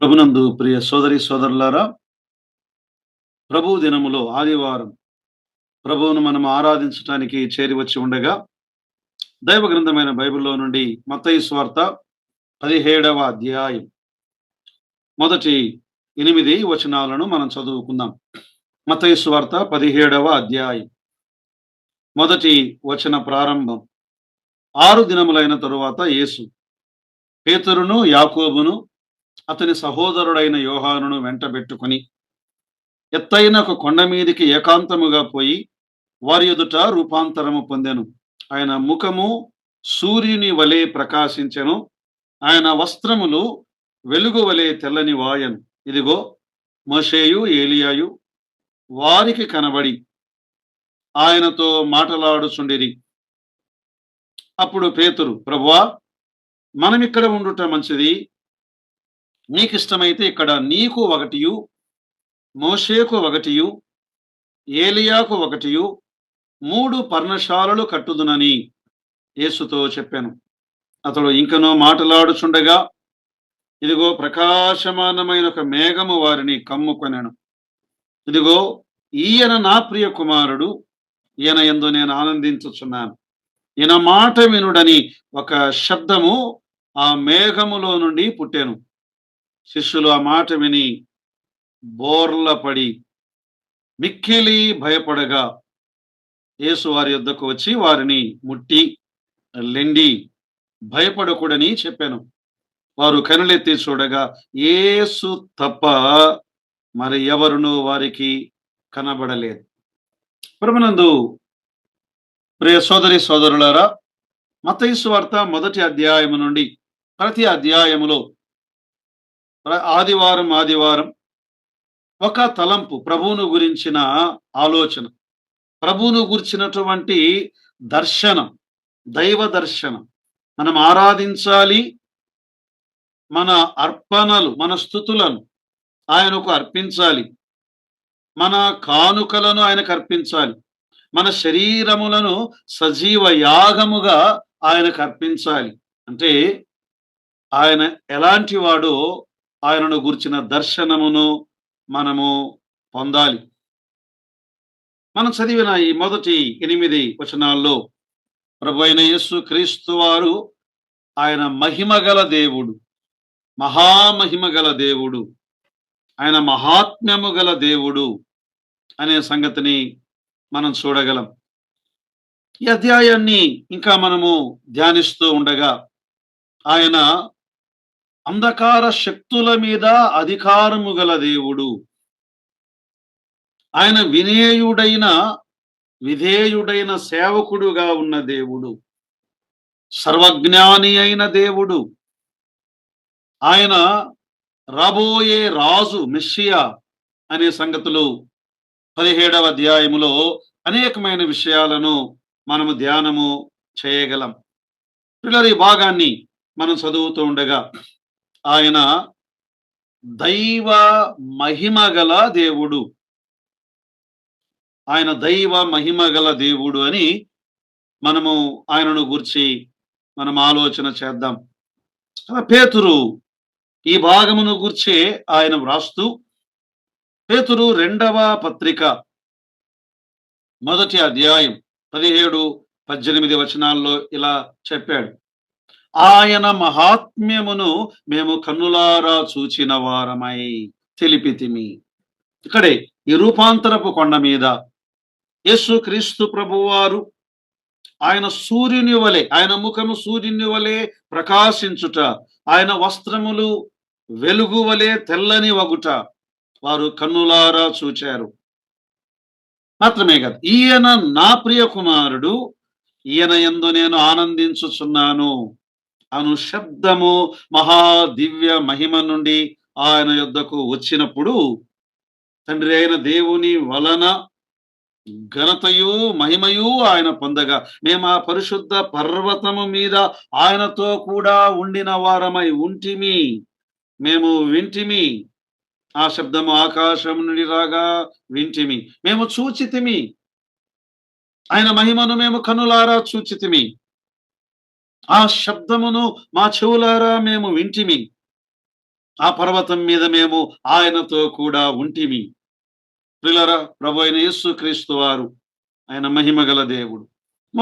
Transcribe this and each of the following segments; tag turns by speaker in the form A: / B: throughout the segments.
A: ప్రభునందు ప్రియ సోదరి సోదరులారా ప్రభు దినములో ఆదివారం ప్రభువును మనం ఆరాధించడానికి చేరి వచ్చి ఉండగా దైవ గ్రంథమైన బైబిల్లో నుండి మతయి స్వార్త పదిహేడవ అధ్యాయం మొదటి ఎనిమిది వచనాలను మనం చదువుకుందాం. మతయి స్వార్త పదిహేడవ అధ్యాయం మొదటి వచన ప్రారంభం. ఆరు దినములైన తరువాత యేసు పేతురును యాకోబును అతని సహోదరుడైన యోహానును వెంటబెట్టుకుని ఎత్తైన ఒక కొండ మీదికి ఏకాంతముగా పోయి వారి ఎదుట రూపాంతరము పొందెను. ఆయన ముఖము సూర్యుని వలె ప్రకాశించెను. ఆయన వస్త్రములు వెలుగు వలె తెల్లని వాయను. ఇదిగో మషేయు ఏలియాయు వారికి కనబడి ఆయనతో మాటలాడుచుండిరి. అప్పుడు పేతురు ప్రభువా మనం ఇక్కడ ఉండుట మంచిది. నీకు ఇష్టమైతే ఇక్కడ నీకు ఒకటియు మోషేకు ఒకటియు ఏలియాకు ఒకటియు మూడు పర్ణశాలలు కట్టుదునని యేసుతో చెప్పాను. అతడు ఇంకనో మాటలాడుచుండగా ఇదిగో ప్రకాశమానమైన ఒక మేఘము వారిని కమ్ముకొనెను. ఇదిగో ఈయన నా ప్రియ కుమారుడు ఈయన ఎందు నేను ఆనందించుచున్నాను. ఈయన మాట వినుడని ఒక శబ్దము ఆ మేఘములో నుండి పుట్టాను. శిష్యులు ఆ మాట విని బోర్లపడి మిక్కిలి భయపడగా యేసు వారి యొద్దకు వచ్చి వారిని ముట్టి లెండి భయపడకూడని చెప్పాను. వారు కనులెత్తి చూడగా ఏసు తప్ప మరి ఎవరును వారికి కనబడలేదు. పరమనందు ప్రియ సోదరి సోదరులారా మతయిసు వార్త మొదటి అధ్యాయము నుండి ప్రతి అధ్యాయములో ఆదివారం ఆదివారం ఒక తలంపు ప్రభువును గురించిన ఆలోచన. ప్రభువును గురించినటువంటి దర్శనం దైవ దర్శనం. మనం ఆరాధించాలి మన అర్పణలు మన స్థుతులను ఆయనకు అర్పించాలి. మన కానుకలను ఆయనకు అర్పించాలి. మన శరీరములను సజీవ యాగముగా ఆయనకు అర్పించాలి. అంటే ఆయన ఎలాంటి వాడో ఆయనను గుర్చిన దర్శనమును మనము పొందాలి. మనం చదివిన ఈ మొదటి ఎనిమిది వచనాల్లో ప్రభు అయిన యేసు క్రీస్తు వారు ఆయన మహిమగల దేవుడు మహామహిమగల దేవుడు ఆయన మహాత్మ్యము గల దేవుడు అనే సంగతిని మనం చూడగలం. ఈ అధ్యాయాన్ని ఇంకా మనము ధ్యానిస్తూ ఉండగా ఆయన అంధకార శక్తుల మీద అధికారము గల దేవుడు. ఆయన వినేయుడైన విధేయుడైన సేవకుడుగా ఉన్న దేవుడు. సర్వజ్ఞాని అయిన దేవుడు. ఆయన రాబోయే రాజు మెస్సియా అనే సంగతులు పదిహేడవ అధ్యాయములో అనేకమైన విషయాలను మనము ధ్యానము చేయగలం. పిల్లలు ఈ భాగాన్ని మనం చదువుతూ ఉండగా ఆయన దైవ మహిమ గల దేవుడు. ఆయన దైవ మహిమ గల దేవుడు అని మనము ఆయనను గురించి మనం ఆలోచన చేద్దాం. పేతురు ఈ భాగమును గుర్చే ఆయన వ్రాస్తూ పేతురు రెండవ పత్రిక మొదటి అధ్యాయం పదిహేడు పద్దెనిమిది వచనాల్లో ఇలా చెప్పాడు. ఆయన మహాత్మ్యమును మేము కన్నులారా చూచిన వారమై తెలిపితిమి ఇక్కడే ఈ రూపాంతరపు కొండ మీద యేసు క్రీస్తు ప్రభువారు ఆయన సూర్యుని వలె ఆయన ముఖము సూర్యుని వలె ప్రకాశించుట ఆయన వస్త్రములు వెలుగు వలె తెల్లని వగుట వారు కన్నులారా చూచారు. మాత్రమే కాదు ఈయన నా ప్రియ కుమారుడు ఈయన ఎందు నేను ఆనందించుచున్నాను. అను శబ్దము మహాదివ్య మహిమ నుండి ఆయన యొద్దకు వచ్చినప్పుడు తండ్రి అయిన దేవుని వలన ఘనతయు మహిమయు ఆయన పొందగా. మేము ఆ పరిశుద్ధ పర్వతము మీద ఆయనతో కూడా ఉండిన వారమై ఉంటిమి. మేము వింటిమి. ఆ శబ్దము ఆకాశం నుండి రాగా వింటిమి. మేము చూచితిమి. ఆయన మహిమను మేము కనులారా చూచితిమి. ఆ శబ్దమును మా చెవులారా మేము వింటిమి. ఆ పర్వతం మీద మేము ఆయనతో కూడా ఉంటిమి. ప్రిలరా ప్రభు అయిన యేసు క్రీస్తు వారు ఆయన మహిమ గల దేవుడు.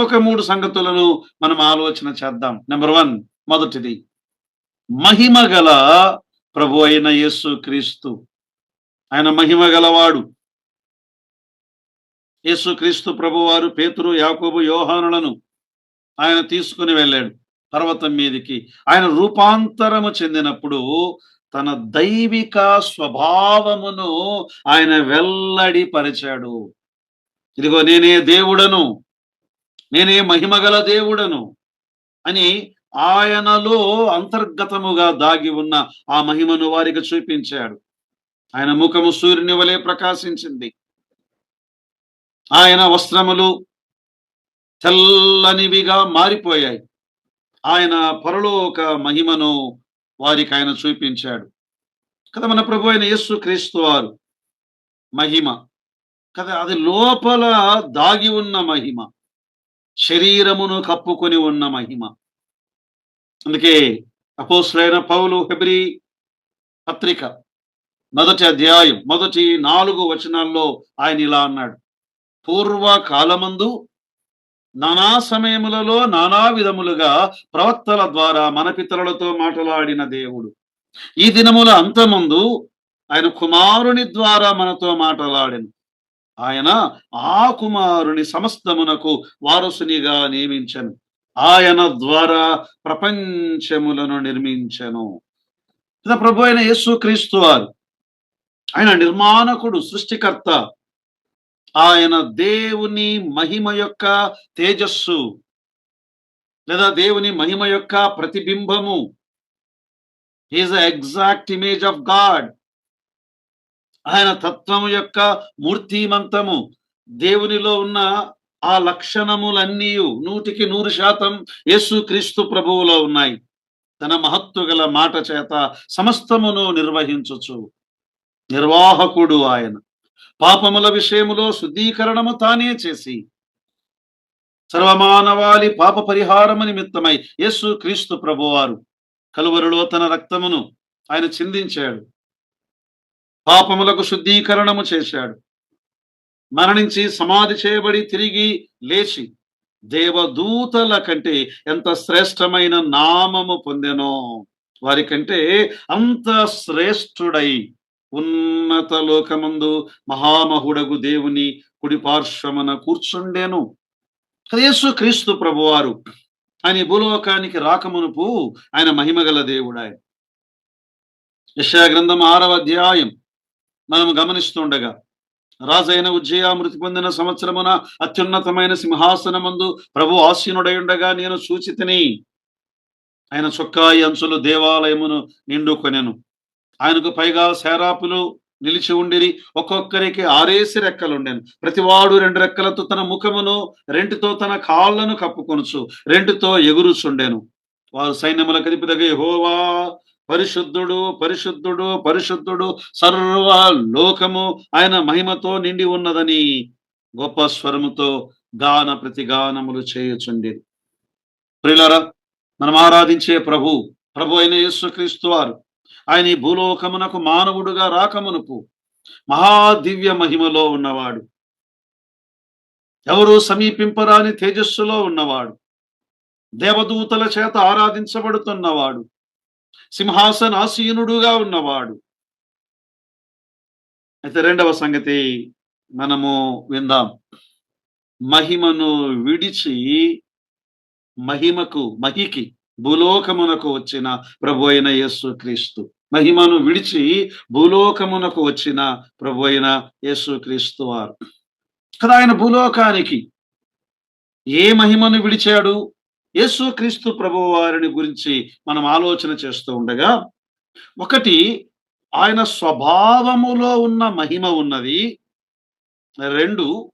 A: ఒక మూడు సంగతులను మనం ఆలోచన చేద్దాం. నెంబర్ వన్ మొదటిది మహిమ గల ప్రభు అయిన యేసు క్రీస్తు. ఆయన మహిమ గలవాడు. యేసు క్రీస్తు ప్రభువారు పేతురు యాకోబు యోహానులను ఆయన తీసుకుని వెళ్ళాడు పర్వతం మీదికి. ఆయన రూపాంతరము చెందినప్పుడు తన దైవిక స్వభావమును ఆయన వెల్లడి పరిచాడు ఇదిగో నేనే దేవుడను నేనే మహిమగల దేవుడను అని ఆయనలో అంతర్గతముగా దాగి ఉన్న ఆ మహిమను వారికి చూపించాడు. ఆయన ముఖము సూర్యుని వలె ప్రకాశించింది. ఆయన వస్త్రములు తెల్లనివిగా మారిపోయాయి. ఆయన పరలోక మహిమను వారికి ఆయన చూపించాడు. కదా మన ప్రభు అయిన యేసు క్రీస్తు వారు మహిమ. కదా అది లోపల దాగి ఉన్న మహిమ. శరీరమును కప్పుకొని ఉన్న మహిమ. అందుకే అపోసులైన పౌలు ఫిబ్రి పత్రిక మొదటి అధ్యాయం మొదటి నాలుగు వచనాల్లో ఆయన ఇలా అన్నాడు. పూర్వ కాలమందు నానా సమయములలో నానా విధములుగా ప్రవక్తల ద్వారా మన పితరులతో మాట్లాడిన దేవుడు. ఈ దినముల అంతముందు ఆయన కుమారుని ద్వారా మనతో మాట్లాడిను. ఆయన ఆ కుమారుని సమస్తమునకు వారసునిగా నియమించను. ఆయన ద్వారా ప్రపంచములను నిర్మించను. ప్రభు అయిన యేసు క్రీస్తు వారు. ఆయన నిర్మాణకుడు సృష్టికర్త. ఆయన దేవుని మహిమ యొక్క తేజస్సు లేదా దేవుని మహిమ యొక్క ప్రతిబింబము. Is exact image of God ఆయన తత్వము యొక్క మూర్తిమంతము. దేవునిలో ఉన్న ఆ లక్షణములన్నీ నూటికి నూరు శాతం యేసు క్రీస్తు ప్రభువులో ఉన్నాయి. తన మహత్తు గల మాట చేత సమస్తమును నిర్వహించుచు. నిర్వాహకుడు ఆయన. పాపముల విషయములో శుద్ధీకరణము తానే చేసి సర్వమానవాళి పాప పరిహారము నిమిత్తమై యేసు క్రీస్తు ప్రభువారు కలువరులో తన రక్తమును ఆయన చిందించాడు. పాపములకు శుద్ధీకరణము చేశాడు. మరణించి సమాధి చేయబడి తిరిగి లేచి దేవదూతల కంటే ఎంత శ్రేష్టమైన నామము పొందెనో వారి కంటే అంత శ్రేష్ఠుడై ఉన్నత లోకమందు మహామహుడగు దేవుని కుడి పార్శ్వమన కూర్చుండేను. యేసు క్రీస్తు ప్రభువారు ఆయన భూలోకానికి రాకమునుపు ఆయన మహిమగల దేవుడు ఆయన యశా గ్రంథం ఆరవ అధ్యాయం మనం గమనిస్తుండగా రాజైన ఉజ్జయ మృతి పొందిన సంవత్సరమున అత్యున్నతమైన సింహాసనమందు ప్రభు ఆసీనుడై ఉండగా నేను సూచితిని ఆయన చొక్కాయి అంచులు దేవాలయమును నిండుకొనెను. ఆయనకు పైగా శారాపులు నిలిచి ఉండిరి. ఒక్కొక్కరికి ఆరేసి రెక్కలుండెను. ప్రతివాడు రెండు రెక్కలతో తన ముఖమును రెంటితో తన కాళ్ళను కప్పుకొనుచు రెంటితో ఎగురుచుండెను. వారు సైన్యముల కదిపిదగ హోవా పరిశుద్ధుడు పరిశుద్ధుడు పరిశుద్ధుడు సర్వ లోకము ఆయన మహిమతో నిండి ఉన్నదని గొప్ప స్వరముతో గాన ప్రతిగానములు చేయుచుండేది ప్రిలరా మనం ఆరాధించే ప్రభు ప్రభు అయిన యేసుక్రీస్తు వారు ఆయన ఈ భూలోకమునకు మానవుడుగా రాకమునుపు మహాదివ్య మహిమలో ఉన్నవాడు. ఎవరు సమీపింపరాని తేజస్సులో ఉన్నవాడు. దేవదూతల చేత ఆరాధించబడుతున్నవాడు. సింహాసనాసీనుడుగా ఉన్నవాడు. అయితే రెండవ సంగతి మనము విందాం. మహిమను విడిచి మహిమకు మహికి భూలోకమునకు వచ్చిన ప్రభు అయిన యేసు క్రీస్తు. మహిమను విడిచి భూలోకమునకు వచ్చిన ప్రభు అయిన యేసు క్రీస్తు వారు. కదా ఆయన భూలోకానికి ఏ మహిమను విడిచాడు? యేసు క్రీస్తు ప్రభు వారిని గురించి మనం ఆలోచన చేస్తూ ఉండగా ఒకటి ఆయన స్వభావములో ఉన్న మహిమ ఉన్నది. రెండు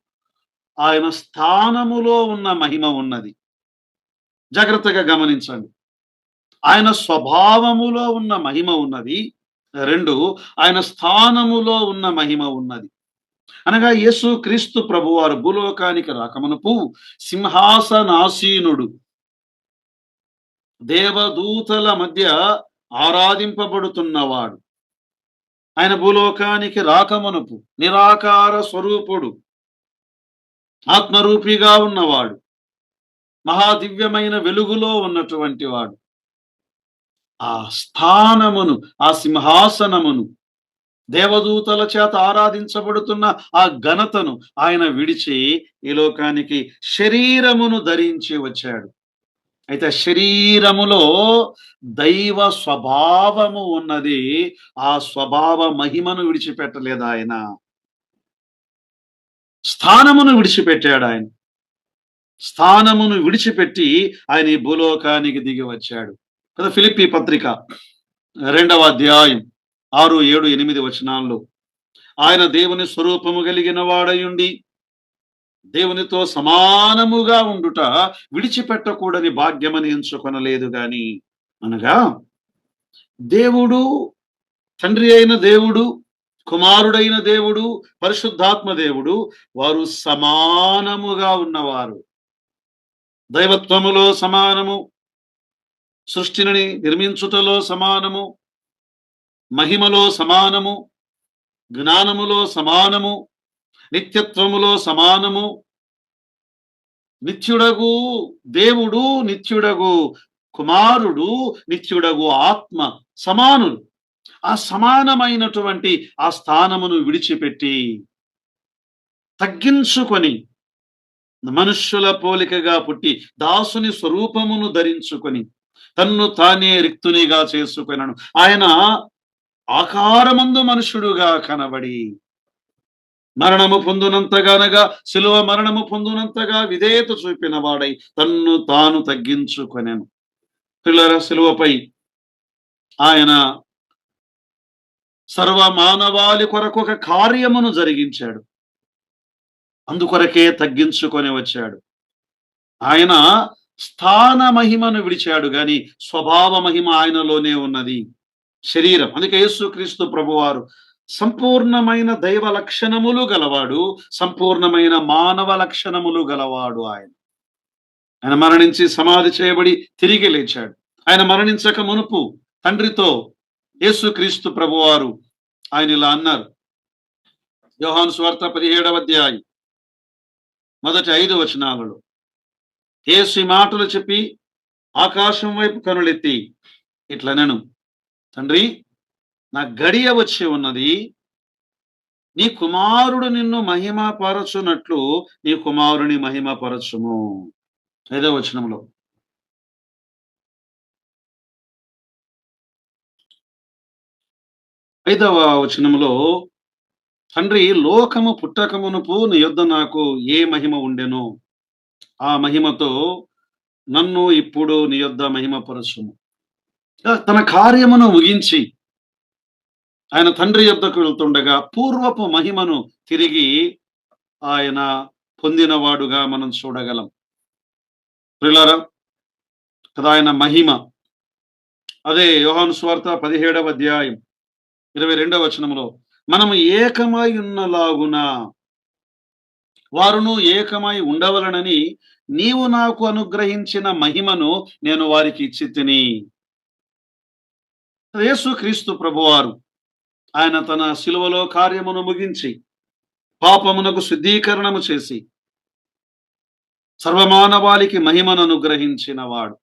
A: ఆయన స్థానములో ఉన్న మహిమ ఉన్నది. జాగ్రత్తగా గమనించండి. ఆయన స్వభావములో ఉన్న మహిమ ఉన్నది. రెండు ఆయన స్థానములో ఉన్న మహిమ ఉన్నది. అనగా యేసు క్రీస్తు ప్రభువారు భూలోకానికి రాకమనుపు సింహాసనాసీనుడు దేవదూతల మధ్య ఆరాధింపబడుతున్నవాడు. ఆయన భూలోకానికి రాకమునుపు నిరాకార స్వరూపుడు ఆత్మరూపిగా ఉన్నవాడు. మహాదివ్యమైన వెలుగులో ఉన్నటువంటి వాడు. ఆ స్థానమును ఆ సింహాసనమును దేవదూతల చేత ఆరాధించబడుతున్న ఆ ఘనతను ఆయన విడిచి ఈ లోకానికి శరీరమును ధరించి వచ్చాడు. అయితే శరీరములో దైవ స్వభావము ఉన్నది ఆ స్వభావ మహిమను విడిచిపెట్టలేదు ఆయన. స్థానమును విడిచిపెట్టాడు ఆయన. స్థానమును విడిచిపెట్టి ఆయన ఈ భూలోకానికి దిగి వచ్చాడు. కదా ఫిలిప్పి పత్రిక రెండవ అధ్యాయం ఆరు ఏడు ఎనిమిది వచనాల్లో. ఆయన దేవుని స్వరూపము కలిగిన వాడయుండి దేవునితో సమానముగా ఉండుట విడిచిపెట్టకూడని భాగ్యమని ఎంచుకొనలేదు గాని అనగా దేవుడు తండ్రి అయిన దేవుడు కుమారుడైన దేవుడు పరిశుద్ధాత్మ దేవుడు వారు సమానముగా ఉన్నవారు. దైవత్వములో సమానము సృష్టిని నిర్మించుటలో సమానము మహిమలో సమానము జ్ఞానములో సమానము నిత్యత్వములో సమానము. నిత్యుడగు దేవుడు నిత్యుడగు కుమారుడు నిత్యుడగు ఆత్మ సమానులు. ఆ సమానమైనటువంటి ఆ స్థానమును విడిచిపెట్టి తగ్గించుకొని మనుష్యుల పోలికగా పుట్టి దాసుని స్వరూపమును ధరించుకొని తన్ను తానే రిక్తునిగా చేసుకున్నాను ఆయన ఆకారమందు మనుషుడుగా కనబడి మరణము పొందునంతగానగా శిలువ మరణము పొందునంతగా విధేయత చూపిన వాడై తన్ను తాను తగ్గించుకొనెను. పిల్లల శిలువపై ఆయన సర్వ మానవాళి కొరకు ఒక కార్యమును జరిగించాడు. అందుకొరకే తగ్గించుకొని వచ్చాడు. ఆయన స్థాన మహిమను విడిచాడు గాని స్వభావ మహిమ ఆయనలోనే ఉన్నది. శరీరం అందుకే యేసుక్రీస్తు ప్రభువారు సంపూర్ణమైన దైవ లక్షణములు గలవాడు సంపూర్ణమైన మానవ లక్షణములు గలవాడు ఆయన. ఆయన మరణించి సమాధి చేయబడి తిరిగి లేచాడు. ఆయన మరణించక మునుపు తండ్రితో యేసుక్రీస్తు ప్రభువారు ఆయన ఇలా అన్నారు. యోహాను స్వార్థ పదిహేడవ అధ్యాయం. మొదటి ఐదు వచనాలలో. ఏసు మాటలు చెప్పి ఆకాశం వైపు కనులెత్తి ఇట్లనను తండ్రి నా గడియ వచ్చి ఉన్నది. నీ కుమారుడు నిన్ను మహిమపరచునట్లు నీ కుమారుని మహిమపరచుము ఐదవ వచనంలో. ఐదవ వచనంలో తండ్రి లోకము పుట్టకమునుపు నీ యొద్ద నాకు ఏ మహిమ ఉండెనో? ఆ మహిమతో నన్ను ఇప్పుడు నీ యొద్ద మహిమపరచుము. తన కార్యమును ముగించి ఆయన తండ్రి యొద్దకు వెళ్తుండగా పూర్వపు మహిమను తిరిగి ఆయన పొందినవాడుగా మనం చూడగలం. ప్రిలారా కదా ఆయన మహిమ. అదే యోహాను స్వార్థ పదిహేడవ అధ్యాయం ఇరవై రెండవ వచనంలో మనము ఏకమై ఉన్నలాగున? వారును ఏకమై ఉండవలనని నీవు నాకు అనుగ్రహించిన మహిమను నేను వారికి ఇచ్చి తిని యేసు క్రీస్తు ప్రభువారు ఆయన తన శిలువలో కార్యమును ముగించి పాపమునకు శుద్ధీకరణము చేసి సర్వమానవాళికి మహిమను అనుగ్రహించిన వాడు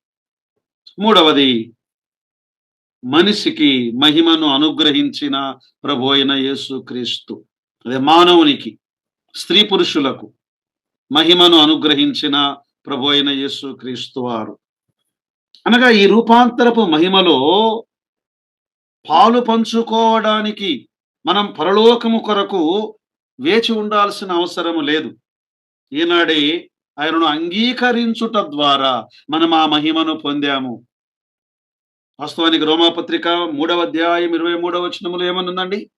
A: మూడవది మనిషికి మహిమను అనుగ్రహించిన ప్రభు అయిన యేసు క్రీస్తు. అదే మానవునికి స్త్రీ పురుషులకు మహిమను అనుగ్రహించిన ప్రభు అయిన యేసు క్రీస్తు వారు. అనగా ఈ రూపాంతరపు మహిమలో పాలు పంచుకోవడానికి మనం పరలోకము కొరకు వేచి ఉండాల్సిన అవసరం లేదు. ఈనాడే ఆయనను అంగీకరించుట ద్వారా మనం ఆ మహిమను పొందాము. వాస్తవానికి రోమాపత్రిక మూడవ అధ్యాయం ఇరవై మూడవ వచనములు ఏమనుందండి?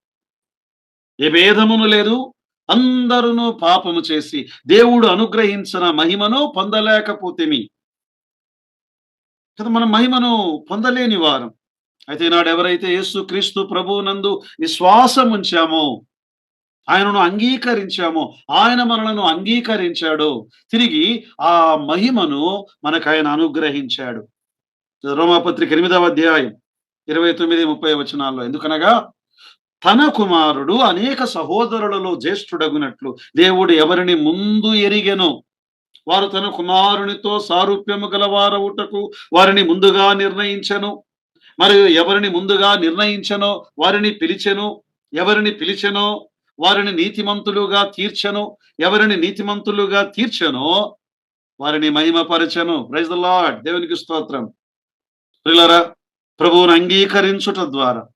A: ఏ భేదమును లేదు అందరును పాపము చేసి దేవుడు అనుగ్రహించిన మహిమను పొందలేకపోతేమి. కదా మనం మహిమను పొందలేని వారం. అయితే నాడు ఎవరైతే యేసు క్రీస్తు ప్రభు నందు విశ్వాసం ఉంచామో ఆయనను అంగీకరించామో ఆయన మనలను అంగీకరించాడు తిరిగి ఆ మహిమను మనకు ఆయన అనుగ్రహించాడు. రోమాపత్రిక ఎనిమిదవ అధ్యాయం ఇరవై తొమ్మిది ముప్పై వచనాల్లో. ఎందుకనగా తన కుమారుడు అనేక సహోదరులలో జ్యేష్ఠుడగునట్లు దేవుడు ఎవరిని ముందు ఎరిగెను? వారు తన కుమారునితో సారూప్యము గలవారవుటకు వారిని ముందుగా నిర్ణయించెను. మరియు ఎవరిని ముందుగా నిర్ణయించను వారిని పిలిచెను. ఎవరిని పిలిచెనో వారిని నీతిమంతులుగా తీర్చెను. ఎవరిని నీతిమంతులుగా తీర్చెనో వారిని మహిమపరచను. ప్రైజ్ ద లాడ్ దేవునికి స్తోత్రం. ప్రిలరా ప్రభువును అంగీకరించుట ద్వారా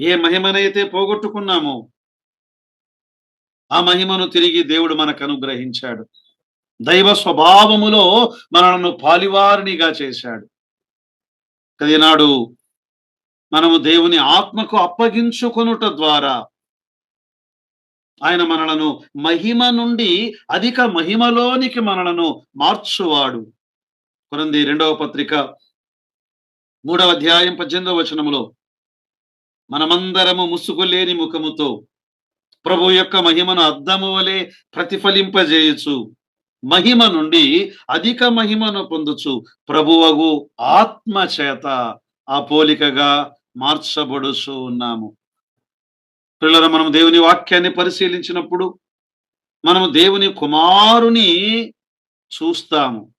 A: ఏ మహిమనైతే పోగొట్టుకున్నామో ఆ మహిమను తిరిగి దేవుడు మనకు అనుగ్రహించాడు. దైవ స్వభావములో మనను పాలివారినిగా చేశాడు. కదినాడు మనము దేవుని ఆత్మకు అప్పగించుకొనుట ద్వారా ఆయన మనలను మహిమ నుండి అధిక మహిమలోనికి మనలను మార్చువాడు. కొరంది రెండవ పత్రిక మూడవ అధ్యాయం పద్దెనిమిదవ వచనములో మనమందరము ముసుగులేని ముఖముతో ప్రభు యొక్క మహిమను అద్దము వలె ప్రతిఫలింపజేయచ్చు మహిమ నుండి అధిక మహిమను పొందుచు ప్రభువగు ఆత్మ చేత ఆ పోలికగా మార్చబడుచు ఉన్నాము. పిల్లల మనం దేవుని వాక్యాన్ని పరిశీలించినప్పుడు మనము దేవుని కుమారుని చూస్తాము.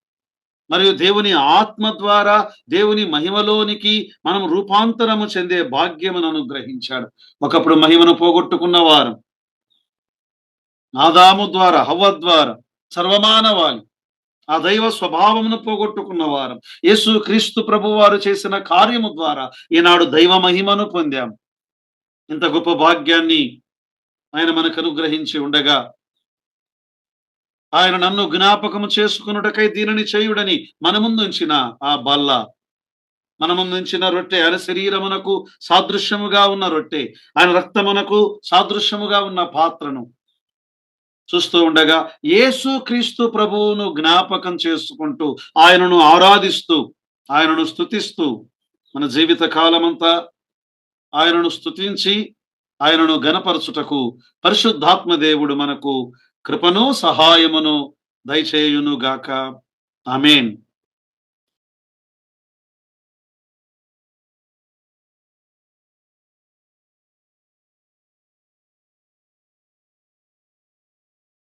A: మరియు దేవుని ఆత్మ ద్వారా దేవుని మహిమలోనికి మనం రూపాంతరము చెందే భాగ్యమును అనుగ్రహించాడు. ఒకప్పుడు మహిమను పోగొట్టుకున్న వారు ఆదాము ద్వారా హవ్వ ద్వారా సర్వమానవాళి ఆ దైవ స్వభావమును పోగొట్టుకున్న వారం యేసు క్రీస్తు ప్రభు వారు చేసిన కార్యము ద్వారా ఈనాడు దైవ మహిమను పొందాం. ఇంత గొప్ప భాగ్యాన్ని ఆయన మనకు అనుగ్రహించి ఉండగా ఆయన నన్ను జ్ఞాపకము చేసుకున్నటకై దీనిని చేయుడని మన ముందుంచిన ఆ బల్ల. మన ముందుంచిన రొట్టె ఆయన శరీరమునకు సాదృశ్యముగా ఉన్న రొట్టె. ఆయన రక్తమునకు సాదృశ్యముగా ఉన్న పాత్రను. చూస్తూ ఉండగా యేసు క్రీస్తు ప్రభువును జ్ఞాపకం చేసుకుంటూ ఆయనను ఆరాధిస్తూ ఆయనను స్థుతిస్తూ మన జీవిత కాలమంతా ఆయనను స్థుతించి ఆయనను గనపరచుటకు పరిశుద్ధాత్మ దేవుడు మనకు కృపను సహాయమును దయచేయును గాక ఆమెన్.